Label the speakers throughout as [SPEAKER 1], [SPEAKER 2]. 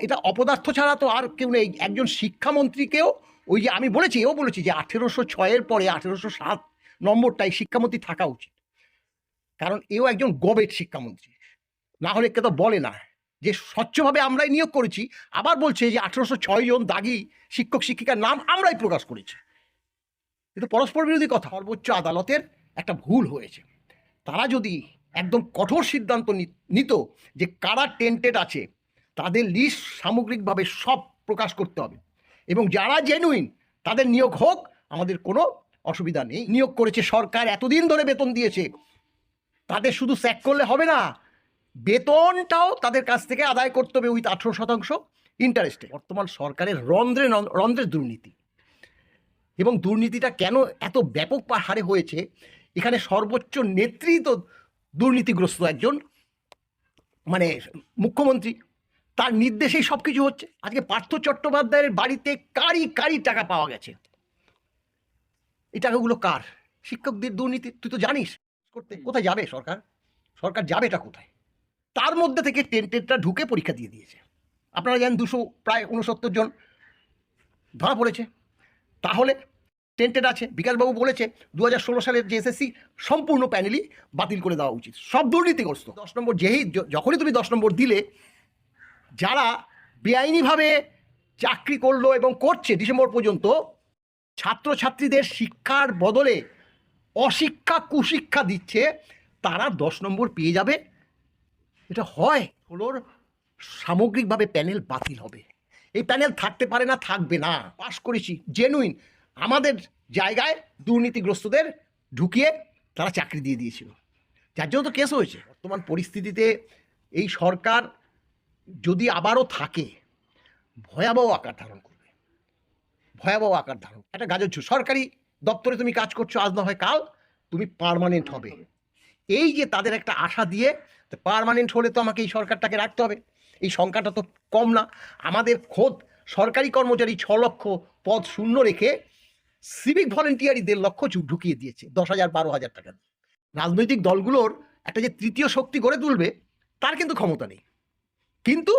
[SPEAKER 1] এটা অপদার্থ ছাড়া তো আর কেউ নেই। একজন শিক্ষামন্ত্রীকেও ওই যে আমি বলেছি এও বলেছি যে আঠেরোশো ছয়ের পরে আঠেরোশো সাত নম্বরটাই শিক্ষামন্ত্রী থাকা উচিত। কারণ এও একজন গবেট শিক্ষামন্ত্রী। না হলে কে তো বলে না। যে স্বচ্ছভাবে আমরাই নিয়োগ করেছি, আবার বলছে যে আঠেরোশো ছয় জন দাগি শিক্ষক শিক্ষিকার নাম আমরাই প্রকাশ করেছি। কিন্তু পরস্পর বিরোধী কথা। সর্বোচ্চ আদালতের একটা ভুল হয়েছে। তারা যদি একদম কঠোর সিদ্ধান্ত নিত যে কারা টেন্টেড আছে তাদের লিস্ট সামগ্রিকভাবে সব প্রকাশ করতে হবে। এবং যারা জেনুইন তাদের নিয়োগ হোক, আমাদের কোনো অসুবিধা নেই। নিয়োগ করেছে সরকার, এতদিন ধরে বেতন দিয়েছে। তাদের শুধু স্যাক করলে হবে না, বেতনটাও তাদের কাছ থেকে আদায় করতে হবে উইথ আঠেরো শতাংশ ইন্টারেস্টে বর্তমান সরকারের রন্ধ্রে রন্ধ্রের দুর্নীতি। এবং দুর্নীতিটা কেন এত ব্যাপক হারে হয়েছে? এখানে সর্বোচ্চ নেতৃত্ব দুর্নীতিগ্রস্ত একজন মানে মুখ্যমন্ত্রী তার নির্দেশেই সব কিছু হচ্ছে। আজকে পার্থ চট্টোপাধ্যায়ের বাড়িতে কারি কারি টাকা পাওয়া গেছে। এই টাকাগুলো কার? শিক্ষকদের দুর্নীতি, তুই তো জানিস। করতে কোথায় যাবে সরকার? সরকার যাবেটা কোথায়? তার মধ্যে থেকে টেন্টেডটা ঢুকে পরীক্ষা দিয়ে দিয়েছে। আপনারা জানেন দুশো প্রায় উনসত্তর জন ধরা পড়েছে। তাহলে টেন্টেড আছে। বিকাশবাবু বলেছে দু হাজার ষোলো সালের যে এসএসসি, সম্পূর্ণ প্যানেলই বাতিল করে দেওয়া উচিত। সব দুর্নীতিগ্রস্ত। দশ নম্বর যেই যখনই তুমি দশ নম্বর দিলে যারা বেআইনিভাবে চাকরি করল এবং করছে ডিসেম্বর পর্যন্ত, ছাত্রছাত্রীদের শিক্ষার বদলে অশিক্ষা, কুশিক্ষা দিচ্ছে, তারা দশ নম্বর পেয়ে যাবে। এটা হয়। হলোর সামগ্রিকভাবে প্যানেল বাতিল হবে। এই প্যানেল থাকতে পারে না, থাকবে না। পাশ করেছি। জেনুইন আমাদের জায়গায় দুর্নীতিগ্রস্তদের ঢুকিয়ে তারা চাকরি দিয়ে দিয়েছিল। যার জন্য তো কেস হয়েছে। বর্তমান পরিস্থিতিতে এই সরকার যদি আবারও থাকে, ভয়াবহ আকার ধারণ করবে। ভয়াবহ আকার ধারণ। একটা গাজর সরকারি দপ্তরে তুমি কাজ করছ, আজ না হয় কাল, তুমি পারমানেন্ট হবে। এই যে তাদের একটা আশা দিয়ে পার্মানেন্ট হলে তো আমাকে এই সরকারটাকে রাখতে হবে। এই সংখ্যাটা তো কম না। আমাদের খোদ সরকারি কর্মচারী ছ লক্ষ পদ শূন্য রেখে সিভিক ভলেন্টিয়ারই দেড় লক্ষ ঢুকিয়ে দিয়েছে, দশ হাজার, বারো হাজার টাকা রাজনৈতিক দলগুলোর একটা যে তৃতীয় শক্তি গড়ে তুলবে, তার কিন্তু ক্ষমতা নেই। কিন্তু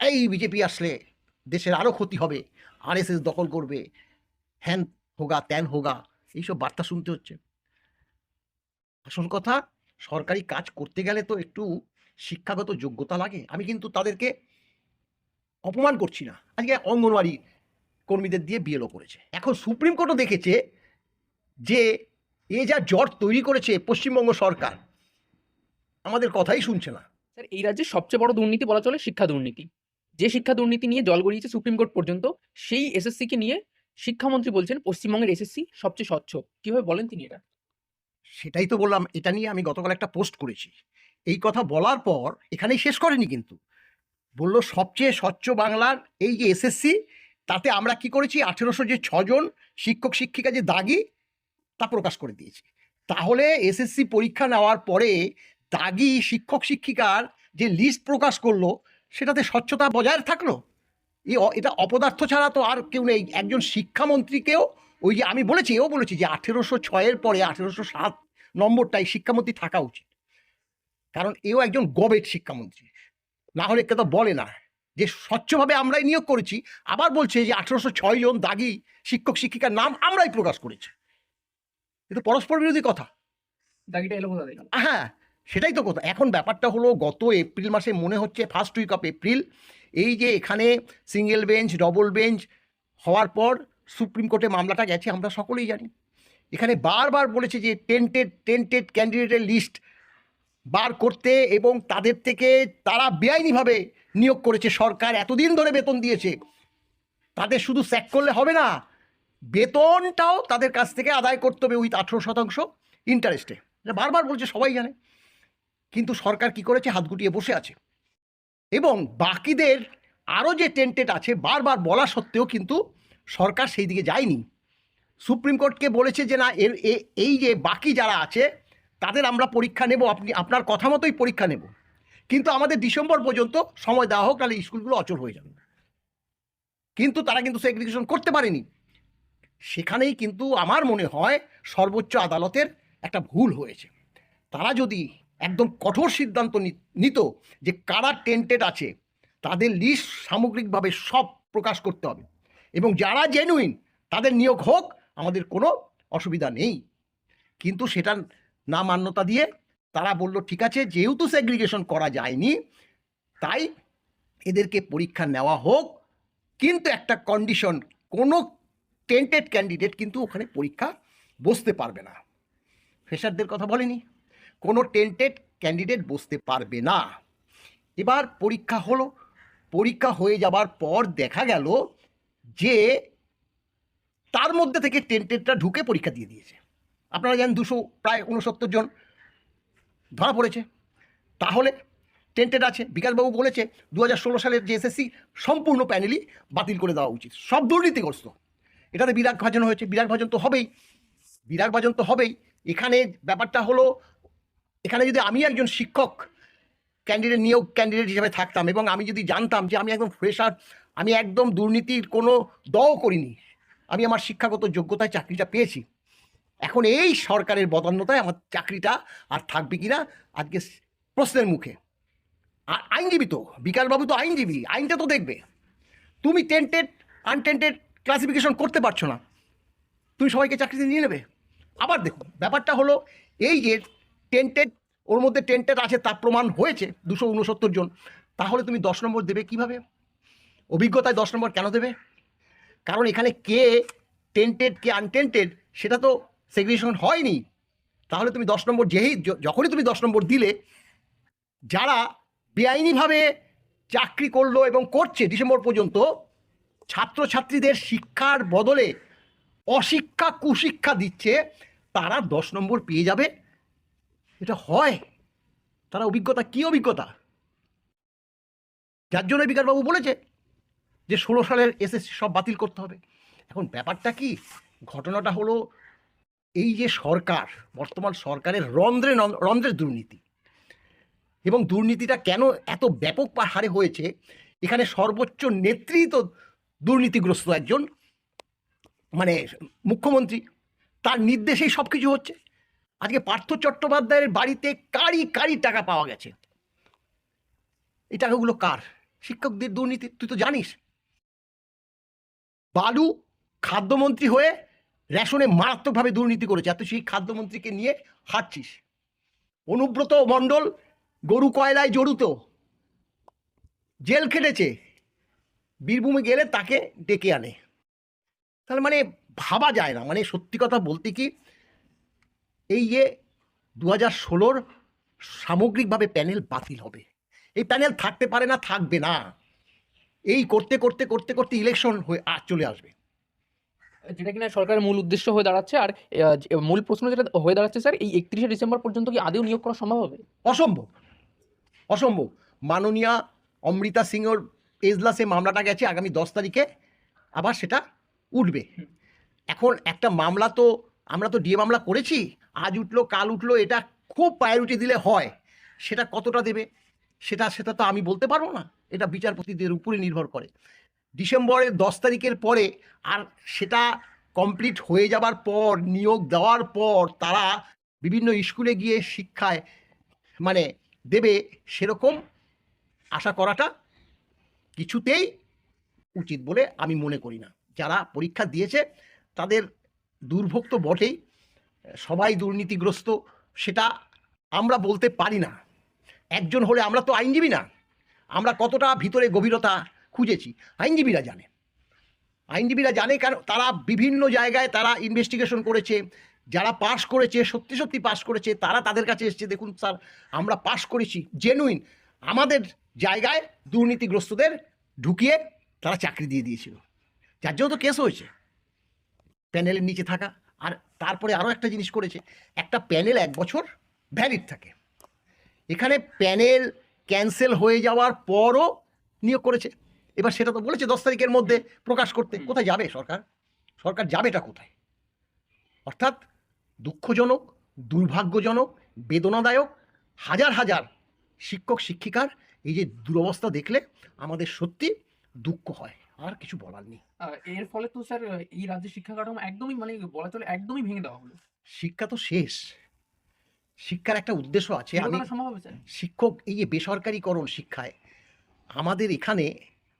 [SPEAKER 1] এই বিজেপি আসলে দেশের আরও ক্ষতি হবে আরএসএস দখল করবে, হ্যান হোগা, ত্যান হোগা, এইসব বার্তা শুনতে হচ্ছে। আসল কথা, সরকারি কাজ করতে গেলে তো একটু শিক্ষাগত যোগ্যতা লাগে। আমি কিন্তু তাদেরকে অপমান করছি না। আজকে অঙ্গনওয়াড়ি কর্মীদের দিয়ে বিএলও করেছে। এখন সুপ্রিম কোর্টও দেখেছে যে এ যা জট তৈরি করেছে পশ্চিমবঙ্গ সরকার, আমাদের কথাই শুনছে না।
[SPEAKER 2] স্যার এই রাজ্যের সবচেয়ে বড় দুর্নীতি বলা চলে শিক্ষা দুর্নীতি। যে শিক্ষা দুর্নীতি নিয়ে জল গড়িয়েছে সুপ্রিম কোর্ট পর্যন্ত, সেই এসএসসি কে নিয়ে শিক্ষামন্ত্রী বলছেন পশ্চিমবঙ্গের এসএসসি সবচেয়ে স্বচ্ছ। কীভাবে বলেন তিনি এটা?
[SPEAKER 1] সেটাই তো বললাম, এটা নিয়ে আমি গতকাল একটা পোস্ট করেছি। এই কথা বলার পর এখানেই শেষ করেনি কিন্তু। বলল সবচেয়ে স্বচ্ছ বাংলার এই যে এসএসসি, তাতে আমরা কি করেছি? আঠেরোশো যে ছজন শিক্ষক, শিক্ষিকা যে দাগি, তা প্রকাশ করে দিয়েছি। তাহলে এসএসসি পরীক্ষা নেওয়ার পরে দাগি শিক্ষক শিক্ষিকার যে লিস্ট প্রকাশ করল সেটাতে স্বচ্ছতা বজায় থাকল? এটা অপদার্থ ছাড়া তো আর কেউ নেই। একজন শিক্ষামন্ত্রীকেও ওই যে আমি বলেছি এও বলেছি যে আঠেরোশো ছয়ের পরে আঠেরোশো সাত নম্বরটাই শিক্ষামন্ত্রী থাকা উচিত। কারণ এও একজন গবেট শিক্ষামন্ত্রী। না হলে কে তো বলে না। যে স্বচ্ছভাবে আমরাই নিয়োগ করেছি আবার বলছে যে আঠেরোশো ছয় জন দাগি শিক্ষক শিক্ষিকার নাম আমরাই প্রকাশ করেছি। কিন্তু পরস্পর বিরোধী কথা।
[SPEAKER 2] দাগিটা এলো কোথা
[SPEAKER 1] হ্যাঁ সেটাই তো কথা। এখন ব্যাপারটা হলো গত এপ্রিল মাসে মনে হচ্ছে ফার্স্ট উইক অফ এপ্রিল এই যে এখানে সিঙ্গেল বেঞ্চ ডবল বেঞ্চ হওয়ার পর সুপ্রিম কোর্টে মামলাটা গেছে, আমরা সকলেই জানি। এখানে বারবার বলেছে যে টেন্টেড টেন্টেড ক্যান্ডিডেটের লিস্ট বার করতে এবং তাদের থেকে তারা বেআইনিভাবে নিয়োগ করেছে। সরকার এতদিন ধরে বেতন দিয়েছে। তাদের শুধু স্যাক করলে হবে না, বেতনটাও তাদের কাছ থেকে আদায় করতে হবে উইথ আঠেরো শতাংশ ইন্টারেস্টে বারবার বলছে, সবাই জানে। কিন্তু সরকার কি করেছে? হাত গুটিয়ে বসে আছে। এবং বাকিদের আরও যে টেন্টেড আছে, বারবার বলা সত্ত্বেও কিন্তু সরকার সেই দিকে যায়নি। সুপ্রিম কোর্টকে বলেছে যে না, এর এই যে বাকি যারা আছে, তাদের আমরা পরীক্ষা নেব, আপনি, আপনার কথা মতোই পরীক্ষা নেব। কিন্তু আমাদের ডিসেম্বর পর্যন্ত সময় দেওয়া হোক তাহলে স্কুলগুলো অচল হয়ে যাবে। কিন্তু তারা কিন্তু সেগ্রিগেশন করতে পারেনি। সেখানেই কিন্তু আমার মনে হয় সর্বোচ্চ আদালতের একটা ভুল হয়েছে। তারা যদি একদম কঠোর সিদ্ধান্ত নিত যে কারা টেন্টেড আছে, তাদের লিস্ট সামগ্রিকভাবে সব প্রকাশ করতে হবে। এবং যারা জেনুইন তাদের নিয়োগ হোক, আমাদের কোনো অসুবিধা নেই। কিন্তু সেটা না মান্যতা দিয়ে তারা বলল, ঠিক আছে, যেহেতু সেগ্রিগেশন করা যায়নি, তাই এদেরকে পরীক্ষা নেওয়া হোক। কিন্তু একটা কন্ডিশন কোনো টেন্টেড ক্যান্ডিডেট কিন্তু ওখানে পরীক্ষা বসতে পারবে না। ফ্রেশারদের কথা বলেনি। কোনো টেন্টেড ক্যান্ডিডেট বসতে পারবে না। এবার পরীক্ষা হলো, পরীক্ষা হয়ে যাবার পর দেখা গেল যে তার মধ্যে থেকে টেন্টেডটা ঢুকে পরীক্ষা দিয়ে দিয়েছে। আপনারা জানেন দুশো, প্রায় উনসত্তর জন ধরা পড়েছে। তাহলে টেন্টেড আছে। বিকাশবাবু বলেছে দু হাজার ষোলো সালের যে এসএসসি সম্পূর্ণ প্যানেলই বাতিল করে দেওয়া উচিত। সব দুর্নীতিগ্রস্ত। এটাতে বিরাট ভাজন হয়েছে। বিরাট ভাজন তো হবেই। বিরাট ভাজন তো হবেই। এখানে ব্যাপারটা হলো এখানে যদি আমি একজন শিক্ষক ক্যান্ডিডেট নিয়োগ ক্যান্ডিডেট হিসেবে থাকতাম এবং আমি যদি জানতাম যে আমি একদম ফ্রেশার আমি একদম দুর্নীতির কোনো দও করিনি, আমি আমার শিক্ষাগত যোগ্যতায় চাকরিটা পেয়েছি, এখন এই সরকারের বদান্যতায় আমার চাকরিটা আর থাকবে কি না আজকে প্রশ্নের মুখে। আর আইনজীবী তো, বিকাশবাবু তো আইনজীবী, আইনটা তো দেখবে। তুমি টেন্টেড আনটেন্টেড ক্লাসিফিকেশন করতে পারছ না। তুমি সবাইকে চাকরিতে নিয়ে নেবে। আবার দেখুন, ব্যাপারটা হলো এই যে টেন্টেড ওর মধ্যে টেন্টেড আছে, তা প্রমাণ হয়েছে, দুশো উনসত্তর জন। তাহলে তুমি দশ নম্বর দেবে কীভাবে? অভিজ্ঞতায় দশ নম্বর কেন দেবে? কারণ এখানে কে টেন্টেড কে আনটেন্টেড সেটা তো সেগ্রিগেশন হয়নি। তাহলে তুমি দশ নম্বর যেই যখনই তুমি দশ নম্বর দিলে, যারা বেআইনিভাবে চাকরি করল এবং করছে ডিসেম্বর পর্যন্ত, ছাত্রছাত্রীদের শিক্ষার বদলে অশিক্ষা, কুশিক্ষা দিচ্ছে, তারা দশ নম্বর পেয়ে যাবে। এটা হয়। তারা অভিজ্ঞতা কি অভিজ্ঞতা? যার জন্য বিকাশবাবু বলেছে যে, ষোলো সালের এসএসসি সব বাতিল করতে হবে। এখন ব্যাপারটা কি? ঘটনাটা হলো এই যে সরকার, বর্তমান সরকারের রন্ধ্রে রন্ধ্রের দুর্নীতি। এবং দুর্নীতিটা কেন এত ব্যাপক হারে হয়েছে? এখানে সর্বোচ্চ নেত্রী তো দুর্নীতিগ্রস্ত একজন মানে মুখ্যমন্ত্রী, তার নির্দেশেই সব কিছু হচ্ছে। আজকে পার্থ চট্টোপাধ্যায়ের বাড়িতে কারি কারি টাকা পাওয়া গেছে। এই টাকাগুলো কার? শিক্ষকদের দুর্নীতি, তুই তো জানিস। বালু খাদ্যমন্ত্রী হয়ে রেশনে মারাত্মকভাবে দুর্নীতি করেছে, আর তুই সেই খাদ্যমন্ত্রীকে নিয়ে হাঁটছিস। অনুব্রত মণ্ডল গরু কয়লায় জড়িত। জেল খেটেছে। বীরভূমে গেলে তাকে ডেকে আনে। তাহলে মানে ভাবা যায় না। মানে সত্যি কথা বলতে কি এই যে দু হাজার ষোলোর সামগ্রিকভাবে প্যানেল বাতিল হবে। এই প্যানেল থাকতে পারে না থাকবে না। এই করতে করতে করতে করতে ইলেকশন হয়ে আ- চলে আসবে।
[SPEAKER 2] যেটা কিনা সরকারের মূল উদ্দেশ্য হয়ে দাঁড়াচ্ছে আর মূল প্রশ্ন যেটা হয়ে দাঁড়াচ্ছে স্যার এই একত্রিশে ডিসেম্বর পর্যন্ত কি আদেও নিয়োগ করা সম্ভব হবে?
[SPEAKER 1] অসম্ভব। অসম্ভব। মাননীয়া অমৃতা সিংহর এজলাসে মামলাটা গেছে আগামী দশ তারিখে আবার সেটা উঠবে। এখন একটা মামলা তো আমরা তো ডিএ মামলা করেছি আজ উঠল, কাল উঠল, এটা খুব প্রায়োরিটি দিলে হয়। সেটা কতটা দেবে? সেটা সেটা তো আমি বলতে পারব না। এটা বিচারপতিদের উপরে নির্ভর করে। ডিসেম্বরের দশ তারিখের পরে আর সেটা কমপ্লিট হয়ে যাবার পর, নিয়োগ দেওয়ার পর তারা বিভিন্ন স্কুলে গিয়ে শিক্ষায় মানে দেবে সেরকম আশা করাটা কিছুতেই উচিত বলে আমি মনে করি না। যারা পরীক্ষা দিয়েছে তাদের দুর্ভোগ তো বটেই। সবাই দুর্নীতিগ্রস্ত, সেটা আমরা বলতে পারি না। একজন হলে আমরা তো আইনজীবী না। আমরা কতটা ভিতরে গভীরতা খুঁজেছি, আইনজীবীরা জানে। আইনজীবীরা জানে কারণ তারা বিভিন্ন জায়গায় তারা ইনভেস্টিগেশন করেছে, যারা পাশ করেছে, সত্যি সত্যি পাশ করেছে, তারা তাদের কাছে এসছে, দেখুন স্যার আমরা পাশ করেছি জেনুইন আমাদের জায়গায় দুর্নীতিগ্রস্তদের ঢুকিয়ে তারা চাকরি দিয়ে দিয়েছিল। যার জন্য তো কেস হয়েছে। প্যানেলের নিচে থাকা, আর তারপরে আরও একটা জিনিস করেছে একটা প্যানেল এক বছর ভ্যালিড থাকে। এখানে প্যানেল ক্যান্সেল হয়ে যাওয়ার পরও নিয়োগ করেছে। এবার সেটা তো বলেছে দশ তারিখের মধ্যে প্রকাশ করতে। কোথায় যাবে সরকার? সরকার যাবেটা কোথায়? অর্থাৎ দুঃখজনক দুর্ভাগ্যজনক বেদনাদায়ক হাজার হাজার শিক্ষক শিক্ষিকার এই যে দুরবস্থা দেখলে আমাদের সত্যি দুঃখ হয়। আর কিছু বলার নেই।
[SPEAKER 2] এর ফলে তো স্যার এই রাজ্যের শিক্ষা কাঠামো একদমই মানে বলা চলে একদমই ভেঙে দেওয়া হলো।
[SPEAKER 1] শিক্ষা তো শেষ। শিক্ষার একটা উদ্দেশ্য আছে। আমি শিক্ষক এই যে বেসরকারিকরণ শিক্ষায় আমাদের এখানে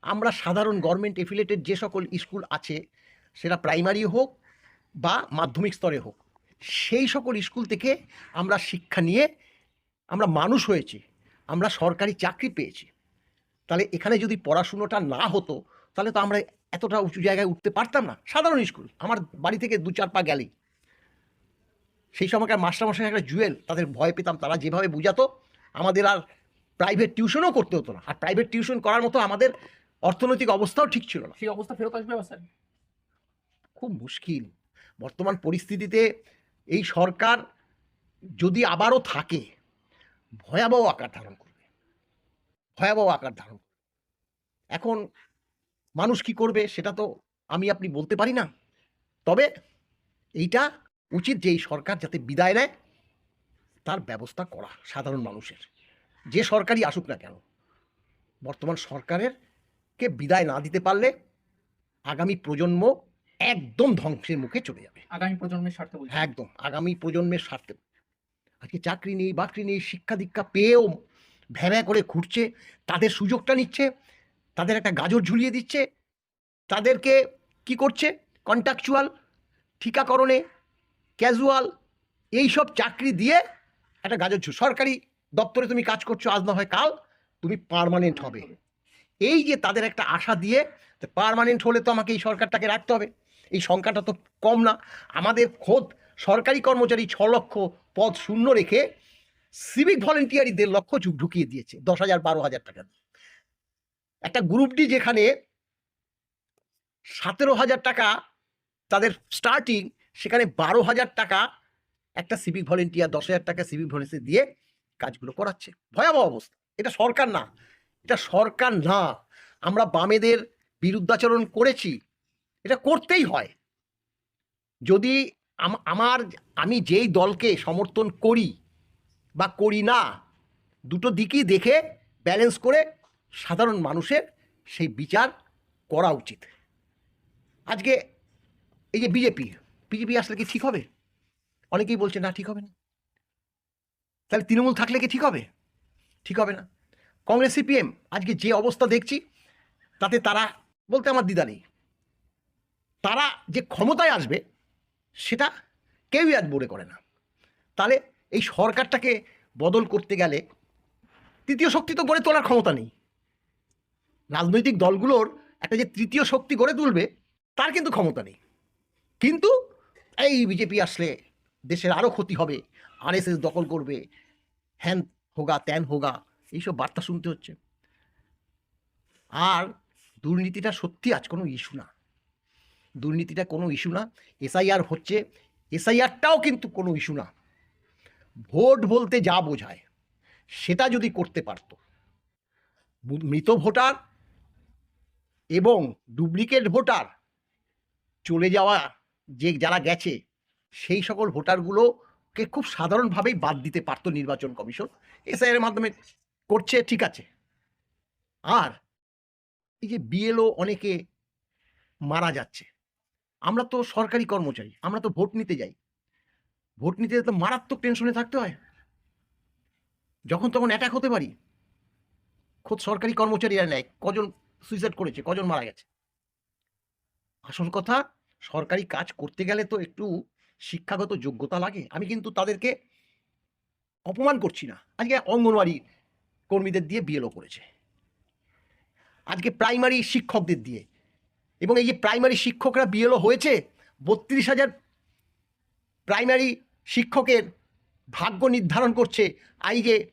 [SPEAKER 1] আমরা সাধারণ গভর্নমেন্ট এফিলেটেড যে সকল স্কুল আছে সেটা প্রাইমারি হোক বা মাধ্যমিক স্তরে হোক সেই সকল স্কুল থেকে আমরা শিক্ষা নিয়ে আমরা মানুষ হয়েছি আমরা সরকারি চাকরি পেয়েছি। তাহলে এখানে যদি পড়াশুনোটা না হতো তাহলে তো আমরা এতটা উঁচু জায়গায় উঠতে পারতাম না। সাধারণ স্কুল আমার বাড়ি থেকে দু চার পা গেলেই। সেই সময়কার মাস্টারমশাই একটা জুয়েল তাদের ভয় পেতাম তারা যেভাবে বুঝাতো আমাদের আর প্রাইভেট টিউশনও করতে হতো না। আর প্রাইভেট টিউশন করার মতো আমাদের অর্থনৈতিক অবস্থাও ঠিক ছিল না।
[SPEAKER 2] সেই অবস্থা ফেরত আসবে স্যার?
[SPEAKER 1] খুব মুশকিল। বর্তমান পরিস্থিতিতে এই সরকার যদি আবারও থাকে ভয়াবহ আকার ধারণ করবে। ভয়াবহ আকার ধারণ করবে। এখন মানুষ কি করবে সেটা তো আমি আপনি বলতে পারি না। তবে এইটা উচিত যে এই সরকার যাতে বিদায় নেয় তার ব্যবস্থা করা সাধারণ মানুষের। যে সরকারই আসুক না কেন বর্তমান সরকারের কে বিদায় না দিতে পারলে আগামী প্রজন্ম একদম ধ্বংসের মুখে চলে যাবে।
[SPEAKER 2] আগামী প্রজন্মের স্বার্থে
[SPEAKER 1] হ্যাঁ একদম আগামী প্রজন্মের স্বার্থে। আজকে চাকরি নেই বাকরি নেই শিক্ষা দীক্ষা পেয়েও ভ্যাভ্যা করে ঘুরছে তাদের সুযোগটা নিচ্ছে তাদের একটা গাজর ঝুলিয়ে দিচ্ছে। তাদেরকে কি করছে? কন্ট্রাকচুয়াল ঠিকাকরণে ক্যাজুয়াল এইসব চাকরি দিয়ে একটা গাজর ঝুল, সরকারি দপ্তরে তুমি কাজ করছ, আজ না হয় কাল, তুমি পার্মানেন্ট হবে। এই যে তাদের একটা আশা দিয়ে পারমানেন্ট হলে তো আমাকে এই সরকারটাকে রাখতে হবে। এই সংখ্যাটা তো কম না। আমাদের খোদ সরকারি কর্মচারী ছ লক্ষ পদ শূন্য রেখে সিভিক ভলেন্টিয়ারই দেড় লক্ষ ঢুকিয়ে দিয়েছে, দশ হাজার বারো হাজার টাকা একটা গ্রুপ ডি যেখানে সতেরো হাজার টাকা তাদের স্টার্টিং সেখানে বারো হাজার টাকা একটা সিভিক ভলেন্টিয়ার দশ হাজার টাকা সিভিক ভলেন্টিয়ার দিয়ে কাজগুলো করাচ্ছে। ভয়াবহ অবস্থা। এটা সরকার না। এটা সরকার না। আমরা বামেদের বিরুদ্ধাচরণ করেছি। এটা করতেই হয়। যদি আমার, আমি যেই দলকে সমর্থন করি বা করি না, দুটো দিকই দেখে ব্যালেন্স করে সাধারণ মানুষের সেই বিচার করা উচিত। আজকে এই যে বিজেপি বিজেপি আসলে কি ঠিক হবে? অনেকেই বলছে, না, ঠিক হবে না। তাহলে তৃণমূল থাকলে কি ঠিক হবে? ঠিক হবে না। কংগ্রেস, সিপিএম, আজকে যে অবস্থা দেখছি, তাতে তারা বলতে আমার দ্বিধা নেই। তারা যে ক্ষমতায় আসবে, সেটা কেউই আজ মনে করে না। তাহলে এই সরকারটাকে বদল করতে গেলে তৃতীয় শক্তি তো গড়ে তোলার ক্ষমতা নেই। রাজনৈতিক দলগুলোর একটা যে তৃতীয় শক্তি গড়ে তুলবে, তার কিন্তু ক্ষমতা নেই। কিন্তু এই বিজেপি আসলে দেশের আরও ক্ষতি হবে, আরএসএস দখল করবে, হ্যান হোগা, ত্যান হোগা, এইসব বার্তা শুনতে হচ্ছে। আর দুর্নীতিটা সত্যি আজ কোনো ইস্যু না। দুর্নীতিটা কোনো ইস্যু না, এসআইআর হচ্ছে, এসআইআরটাও কিন্তু কোনো ইস্যু না। ভোট বলতে যা বোঝায়, সেটা যদি করতে পারতো, মৃত ভোটার এবং ডুপ্লিকেট ভোটার চলে যাওয়া যে যারা গেছে, সেই সকল ভোটারগুলোকে খুব সাধারণভাবেই বাদ দিতে পারতো নির্বাচন কমিশন। এসআইআর মাধ্যমে করছে, ঠিক আছে। আর এই যে বিএলও অনেকে মারা যাচ্ছে। আমরা তো সরকারি কর্মচারী, আমরা তো ভোট নিতে যাই। ভোট নিতে তো মারাত্মক টেনশনে থাকতে হয়। যখন তখন অ্যাটাক হতে পারি। খোদ সরকারি কর্মচারীরা নেয়, কজন সুইসাইড করেছে, কজন মারা গেছে? আসল কথা, সরকারি কাজ করতে গেলে তো একটু শিক্ষাগত যোগ্যতা লাগে। আমি কিন্তু তাদেরকে অপমান করছি না। আজকে অঙ্গনওয়াড়ি কর্মীদের দিয়ে বিএলও করেছে। আজকে প্রাইমারি শিক্ষকদের দিয়ে। এবং এই যে প্রাইমারি শিক্ষকরা বিএলও হয়েছে, বত্রিশ হাজার প্রাইমারি শিক্ষকের ভাগ্য নির্ধারণ করছে। আই যে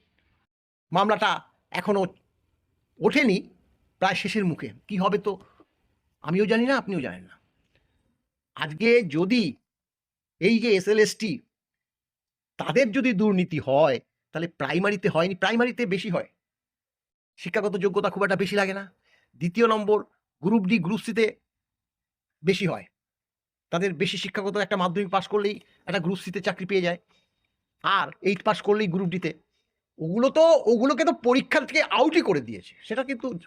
[SPEAKER 1] মামলাটা এখনও ওঠেনি প্রায় শেষের মুখে। কি হবে তো? আমিও জানি না, আপনিও জানেন না। আজকে যদি এই যে এসএলএসটি তাদের যদি দুর্নীতি হয়, তাহলে প্রাইমারিতে হয়নি, প্রাইমারিতে বেশি হয়। শিক্ষাগত যোগ্যতা খুব একটা বেশি লাগে না। দ্বিতীয় নম্বর, গ্রুপ ডি, গ্রুপ সিতে বেশি হয়। তাদের বেশি শিক্ষাগত একটা মাধ্যমিক পাশ করলেই একটা গ্রুপ সিতে চাকরি পেয়ে যায়। আর এইট পাস করলেই গ্রুপ ডিতে। ওগুলো তো, ওগুলোকে তো পরীক্ষা থেকে আউটই করে দিয়েছে। সেটা কিন্তু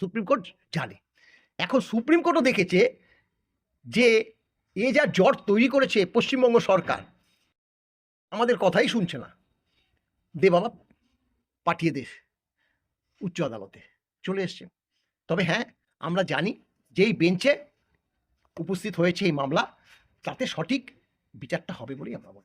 [SPEAKER 1] সুপ্রিম কোর্ট জানে। এখন সুপ্রিম কোর্টও দেখেছে যে এ যা জট তৈরি করেছে পশ্চিমবঙ্গ সরকার, আমাদের কথাই শুনছে না। দে বাবা, পাঠিয়ে দে উচ্চ আদালতে, চলে এসছে। তবে হ্যাঁ আমরা জানি যেই বেঞ্চে উপস্থিত হয়েছে এই মামলা, তাতে সঠিক বিচারটা হবে বলেই আমরা করি।